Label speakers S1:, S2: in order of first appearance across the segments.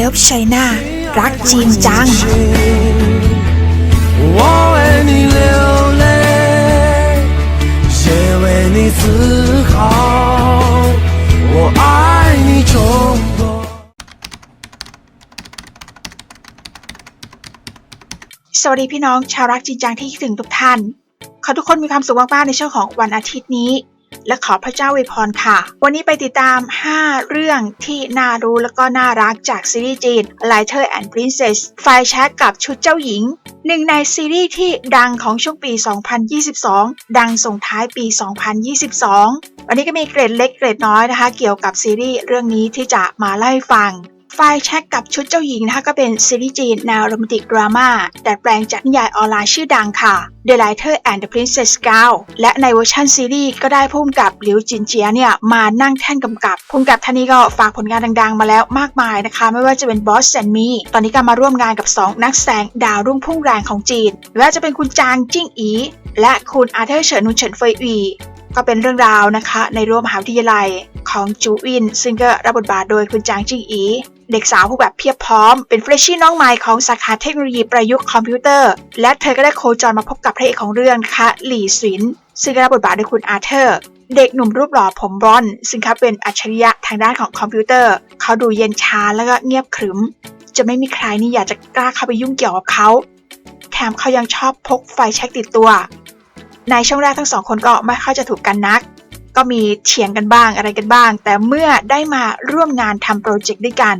S1: Love China รักจีนจัง
S2: 我为你流泪，也为你自豪。我爱你中国。
S1: สวัสดีพี่น้องชาวรักจริงจังที่คิดถึงทุกท่าน ขอทุกคนมีความสุขมากๆในช่วงของวันอาทิตย์นี้ และขอพระเจ้าอวยพรค่ะ วันนี้ไปติดตาม 5 เรื่องที่น่ารู้แล้วก็น่ารักจากซีรีส์จีน Lighter and Princess ไฟแช็กกับชุดเจ้าหญิง หนึ่งในซีรีส์ที่ดังของช่วงปี 2022 ดังส่งท้ายปี 2022 วันนี้ก็มีเกรดเล็กเกรดน้อยนะคะ เกี่ยวกับซีรีส์เรื่องนี้ที่จะมาเล่าให้ฟัง ไฟแช็กกับชุดเจ้าหญิงนะคะก็เป็นซีรีส์จีนแนวโรแมนติกดราม่าแต่แปลงจากนิยายออนไลน์ชื่อดังค่ะ The Lighter and the Princess Gal และในเวอร์ชันซีรีส์ก็ได้พุ่มกับหลิวจินเจียเนี่ยมานั่งแท่นกำกับพุ่มกับท่านนี้ก็ฝากผลงานดังๆ มาแล้วมากมายนะคะ ไม่ว่าจะเป็น Boss and Me ตอนนี้ก็มาร่วมงานกับ 2 นักแสดงดาวรุ่งพุ่งแรงของจีนไม่ว่าจะเป็นคุณจางจิ้งอี และคุณอาเธอร์เฉินนุนเฉินเฟยอีก็เป็นเรื่องราวนะคะ ในรั้วมหาวิทยาลัยของจูอิน ซึ่งก็รับบทบาทโดยคุณจางจิ้งอี เด็กสาวผู้แบบเพียบพร้อม เป็นเฟรชชี่น้องใหม่ของสาขาเทคโนโลยีประยุกต์คอมพิวเตอร์ และเธอก็ได้โคจรมาพบกับพระเอกของเรื่องคะหลี่สินซึ่งก็รับบทบาทโดยคุณอาเธอร์เด็กหนุ่มรูปหล่อผมบลอนซึ่งเขาเป็นอัจฉริยะทางด้านของคอมพิวเตอร์ เขาดูเย็นชาแล้วก็เงียบขรึม จะไม่มีใครนี่อยากจะกล้าเข้าไปยุ่งเกี่ยวกับเขา แถมเขายังชอบพกไฟแช็กติดตัว ในช่วงแรกทั้งสองคนก็ไม่ค่อยจะถูกกันนัก ก็มีเถียงกันบ้างอะไรกันบ้าง แต่เมื่อได้มาร่วมงานทำโปรเจกต์ด้วยกัน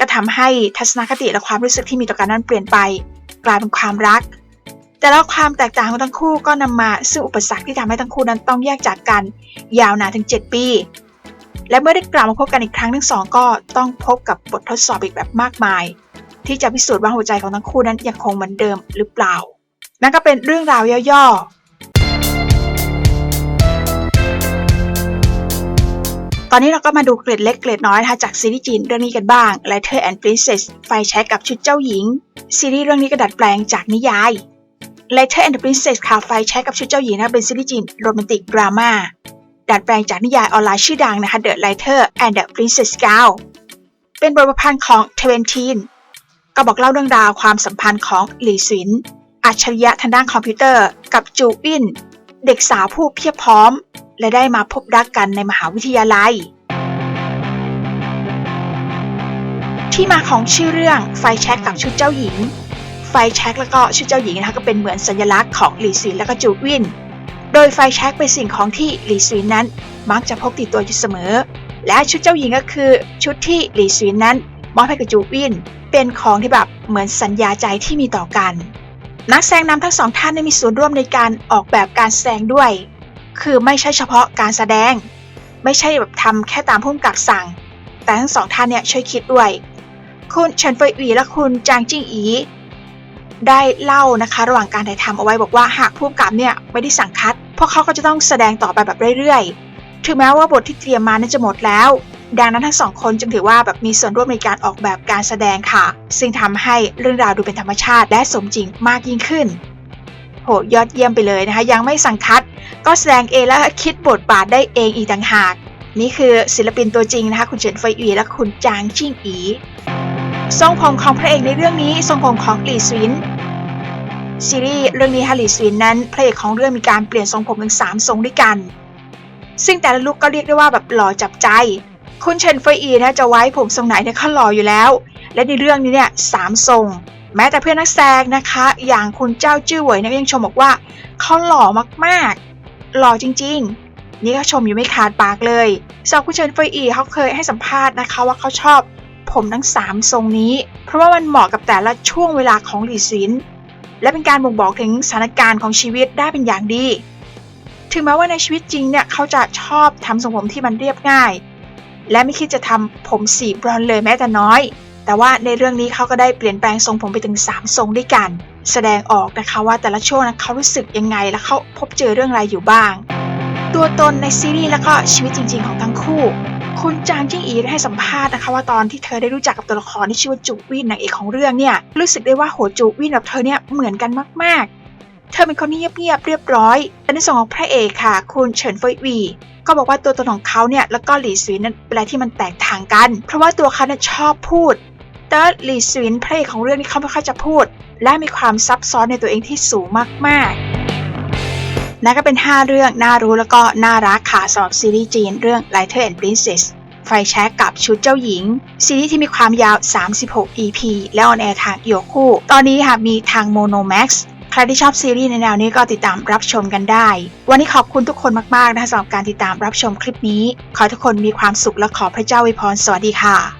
S1: ก็ทำให้ทัศนคติและความรู้สึกที่มีต่อกันนั้นเปลี่ยนไป กลายเป็นความรัก แต่แล้วความแตกต่างของทั้งคู่ก็นำมาซึ่งอุปสรรคที่ทำให้ทั้งคู่นั้นต้องแยกจากกัน ยาวนานถึง 7 ปี และเมื่อได้กลับมาพบกันอีกครั้งทั้งสองก็ต้องพบกับบททดสอบอีกแบบมากมาย ที่จะพิสูจน์ว่าหัวใจของทั้งคู่นั้นยังคงเหมือนเดิมหรือเปล่า นั่นก็เป็นเรื่องราวย่อ ตอนนี้เราก็มาดูเกรดเล็กเกรดน้อยนะคะจากซีรีส์จีนเรื่องนี้กันบ้าง Lighter and Princess ไฟแช็กกับชุดเจ้าหญิง ซีรีส์เรื่องนี้ก็ดัดแปลงจากนิยาย Lighter and the Princess ค่ะไฟแช็กกับชุดเจ้าหญิงนะคะเป็นซีรีส์จีนโรแมนติกดราม่าดัดแปลงจากนิยายออนไลน์ชื่อดังนะคะ The Lighter and the Princess Gal เป็นบทประพันธ์ของเทเวนทีนก็บอกเล่าเรื่องราวความสัมพันธ์ของหลี่ซินอัจฉริยะทางด้านคอมพิวเตอร์ กับจูอินเด็กสาวผู้เพียบพร้อม และได้มาพบรักกันในมหาวิทยาลัย ที่มาของชื่อเรื่องไฟแช็กกับชุดเจ้าหญิง ไฟแช็กแล้วก็ชุดเจ้าหญิงนะคะก็เป็นเหมือนสัญลักษณ์ของหลีซินและก็จูวิน โดยไฟแช็กเป็นสิ่งของที่หลีซินนั้นมักจะพกติดตัวอยู่เสมอ และชุดเจ้าหญิงก็คือชุดที่หลีซินนั้นมอบให้กับจูวิน เป็นของที่แบบเหมือนสัญญาใจที่มีต่อกันนักแสดงนำทั้งสองท่านได้มีส่วนร่วมในการออกแบบการแสดงด้วย คือไม่ใช่เฉพาะการแสดง ไม่ใช่แบบทำแค่ตามพุ่มกับสั่ง แต่ทั้งสองท่านเนี่ยช่วยคิดด้วย คุณเฉินเฟยหวีและคุณจางจิ้งอีได้เล่านะคะระหว่างการถ่ายทำเอาไว้บอกว่าหากผู้กำกับเนี่ยไม่ได้สั่งคัด พวกเขาก็จะต้องแสดงต่อไปแบบเรื่อยๆ ถึงแม้ว่าบทที่เตรียมมานั้นจะหมดแล้ว ดังนั้นทั้งสองคนจึงถือว่าแบบมีส่วนร่วมในการออกแบบการแสดงค่ะ ซึ่งทำให้เรื่องราวดูเป็นธรรมชาติและสมจริงมากยิ่งขึ้น โหยอดเยี่ยมไปเลยนะคะ ยังไม่สั่งคัด ก็แสดงเองและคิดบทบาทได้เองอีกต่างหาก นี่คือศิลปินตัวจริงนะคะ คุณเฉินเฟอีและคุณจางจิ้งอีทรงผมของพระเอกในเรื่องนี้ทรงผมของหลี่ซินซีรีส์เรื่องนี้ฮะหลี่ซินนั้นพระเอกของเรื่องมีการเปลี่ยนทรงผมถึงสามทรงด้วยกัน ซึ่งแต่ละลุคก็เรียกได้ว่าแบบหล่อจับใจ คุณเฉินเฟยอีนะจะไว้ผมทรงไหนเนี่ยเขาหล่ออยู่แล้ว และในเรื่องนี้เนี่ยสามทรง แม้แต่เพื่อนนักแสดงนะคะ อย่างคุณเจ้าจื้อเหวยเนี่ยยังชมบอกว่าเขาหล่อมากๆ หล่อจริง ๆ นี่ก็ชมอยู่ไม่ขาดปากเลยสาวคุณเฉินเฟยอีเขาเคยให้สัมภาษณ์นะคะว่าเขาชอบ ผมทั้งสามทรงนี้ เพราะว่ามันเหมาะกับแต่ละช่วงเวลาของหลีซิน และเป็นการบ่งบอกถึงสถานการณ์ของชีวิตได้เป็นอย่างดี ถึงแม้ว่าในชีวิตจริงเนี่ยเขาจะชอบทำทรงผมที่มันเรียบง่าย และไม่คิดจะทำผมสีบรอนเลยแม้แต่น้อย แต่ว่าในเรื่องนี้เขาก็ได้เปลี่ยนแปลงทรงผมไปถึง 3 ทรงด้วยกัน แสดงออกนะคะว่าแต่ละช่วงนั้นเขารู้สึกยังไง และเขาพบเจอเรื่องอะไรอยู่บ้าง ตัวตนในซีรีส์แล้วก็ชีวิตจริง ๆ ของทั้งคู่ คุณจางจิ้งอีได้ให้สัมภาษณ์นะคะว่าตอนที่เธอได้รู้จักกับตัวละครที่ชื่อว่าจูวินนางเอกของเรื่องเนี่ยรู้สึกได้ว่าโหจูวินกับเธอเนี่ยเหมือนกันมากๆ เธอเป็นคนที่เงียบๆเรียบร้อยและในส่วนของพระเอกค่ะ คุณเฉินเฟยวีก็บอกว่าตัวตนของเขาเนี่ยแล้วก็หลี่ซือนั้นเป็นอะไรที่มันแตกต่างกัน เพราะว่าตัวเขาเนี่ยชอบพูด เติร์ดลีซวินเพลงของเรื่องนี้เขาไม่ค่อยจะพูด และมีความซับซ้อนในตัวเองที่สูงมากๆนั่นก็เป็น 5 เรื่องน่ารู้แล้วก็น่ารักค่ะสำหรับซีรีส์จีนเรื่อง Lighter and Princess ไฟแช็กกับชุดเจ้าหญิง ซีรีส์ที่มีความยาว 36 EP และออนแอร์ทางโยคู่ ตอนนี้ค่ะมีทาง Monomax ใครที่ชอบซีรีส์ในแนวนี้ก็ติดตามรับชมกันได้ วันนี้ขอบคุณทุกคนมาก ๆ นะคะสำหรับการติดตามรับชมคลิปนี้ ขอทุกคนมีความสุขและขอพระเจ้าอวยพรสวัสดีค่ะ